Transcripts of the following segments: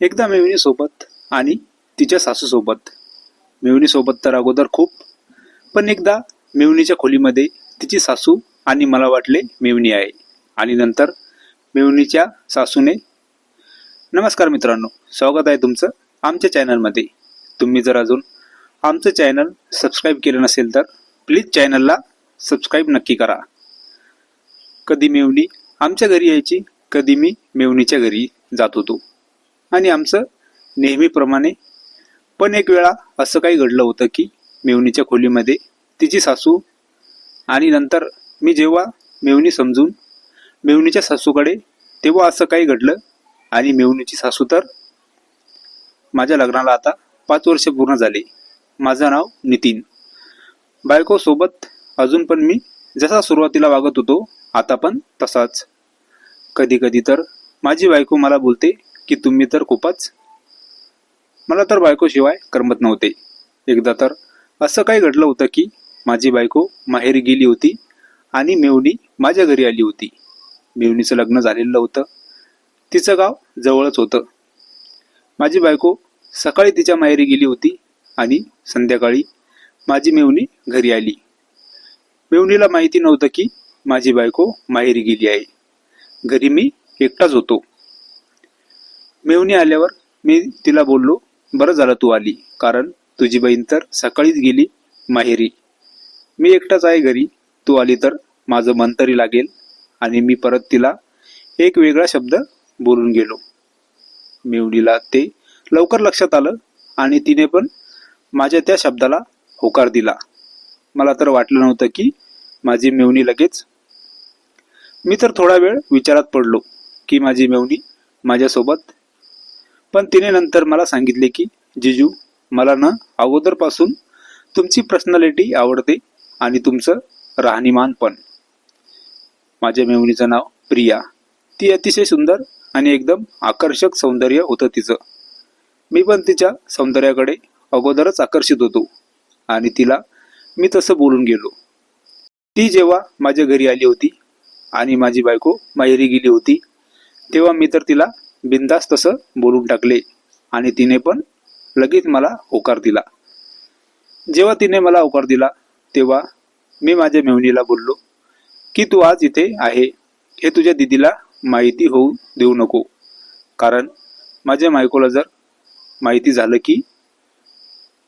एकदा मेवणीसोबत आणि तिच्या सासूसोबत. मेवणीसोबत तर अगोदर खूप पण एकदा मेवणीच्या खोलीमध्ये तिची सासू आणि मला वाटले मेवणी आहे. आणि नंतर मेवणीच्या सासूने नमस्कार मित्रांनो स्वागत आहे तुमचं आमच्या चॅनलमध्ये. तुम्ही जर अजून आमचं चॅनल सबस्क्राईब केलं नसेल तर प्लीज चॅनलला सबस्क्राईब नक्की करा. कधी मेवणी आमच्या घरी यायची कधी मी मेवणीच्या घरी जात होतो. आणि आमचं नेहमीप्रमाणे. पण एक वेळा असं काही घडलं होतं की मेवणीच्या खोलीमध्ये तिची सासू आणि नंतर मी जेव्हा मेवणी समजून मेवणीच्या सासूकडे तेव्हा असं काही घडलं आणि मेवणीची सासू तर माझ्या लग्नाला आता पाच वर्ष पूर्ण झाले. माझं नाव नितीन. बायकोसोबत अजून पण मी जसा सुरुवातीला वागत होतो आता पण तसाच. कधी कधी तर माझी बायको मला बोलते की तुम्ही तर खूपच मला तर बायकोशिवाय करमत नव्हते. एकदा तर असं काही घडलं होतं की माझी बायको माहेरी गेली होती आणि मेवणी माझ्या घरी आली होती. मेवणीचं लग्न झालेलं होतं. तिचं गाव जवळच होतं. माझी बायको सकाळी तिच्या माहेरी गेली होती आणि संध्याकाळी माझी मेवणी घरी आली. मेवणीला माहिती नव्हतं की माझी बायको माहेरी गेली आहे. घरी मी एकटाच होतो. मेवणी आल्यावर मी तिला बोललो बरं झालं तू आली कारण तुझी बहीण तर सकाळीच गेली माहेरी. मी एकटाच आहे घरी तू आली तर माझं मन तरी लागेल. आणि मी परत तिला एक वेगळा शब्द बोलून गेलो. मेवणीला ते लवकर लक्षात आलं आणि तिने पण माझ्या त्या शब्दाला होकार दिला. मला तर वाटलं नव्हतं की माझी मेवणी लगेच मी तर थोडा वेळ विचारात पडलो की माझी मेवणी माझ्यासोबत पण तिने नंतर मला सांगितले की जिजू मला ना अगोदरपासून तुमची पर्सनॅलिटी आवडते आणि तुमचं राहणीमान पण. माझ्या मेवणीचं नाव प्रिया. ती अतिशय सुंदर आणि एकदम आकर्षक सौंदर्य होतं तिचं. मी पण तिच्या सौंदर्याकडे अगोदरच आकर्षित होतो आणि तिला मी तसं बोलून गेलो. ती जेव्हा माझ्या घरी आली होती आणि माझी बायको माहेरी गेली होती तेव्हा मी तर तिला बिंदास तसं बोलून टाकले. आणि तिने पण लगेच मला होकार दिला. जेव्हा तिने मला होकार दिला तेव्हा मी माझ्या मेवणीला बोललो की तू आज इथे आहे हे तुझ्या दिदीला माहिती होऊ देऊ नको. कारण माझ्या बायकोला जर माहिती झालं की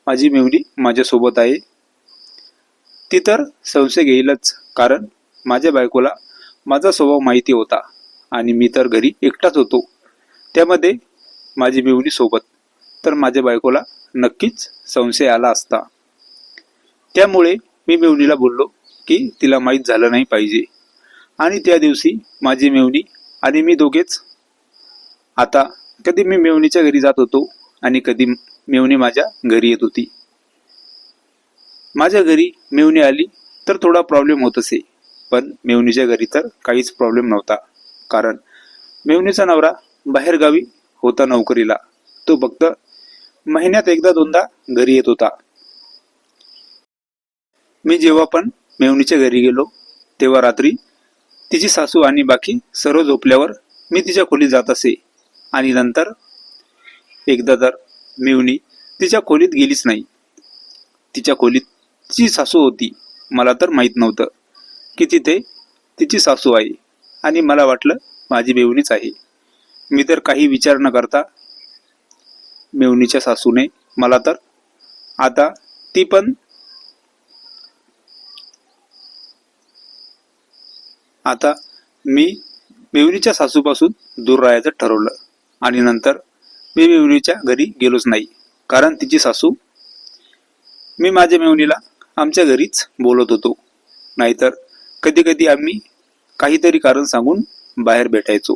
माझी मेवणी माझ्यासोबत आहे ती तर संशय घेईलच. कारण माझ्या बायकोला माझा स्वभाव माहिती होता आणि मी तर घरी एकटाच होतो. त्यामध्ये माझी मेवणी सोबत. तर माझ्या बायकोला नक्कीच संशय आला असता. त्यामुळे मी मेवणीला बोललो की तिला माहीत झालं नाही पाहिजे. आणि त्या दिवशी माझी मेवणी आणि मी दोघेच. आता कधी मी मेवणीच्या घरी जात होतो आणि कधी मेवणी माझ्या घरी येत होती. माझ्या घरी मेवणी आली तर थोडा प्रॉब्लेम होत असे. पण मेवणीच्या घरी तर काहीच प्रॉब्लेम नव्हता. कारण मेवणीचा नवरा बाहेरगावी होता नोकरीला. तो फक्त महिन्यात एकदा दोनदा घरी येत होता. मी जेव्हा पण मेवणीच्या घरी गेलो तेव्हा रात्री तिची सासू आणि बाकी सर्व झोपल्यावर मी तिच्या खोलीत जात असे आणि नंतर एकदा तर मेवणी तिच्या खोलीत गेलीच नाही. तिच्या खोलीत तिची सासू होती. मला तर माहीत नव्हतं की तिथे तिची सासू आहे आणि मला वाटलं माझी बेवणीच आहे. मी तर काही विचार न करता मेवणीच्या सासूने मला तर आता ती पण आता मी मेवणीच्या सासूपासून दूर राहायचं ठरवलं. आणि नंतर मी मेवणीच्या घरी गेलोच नाही. कारण तिची सासू मी माझ्या मेवणीला आमच्या घरीच बोलत होतो. नाहीतर कधी कधी आम्ही काहीतरी कारण सांगून बाहेर भेटायचो.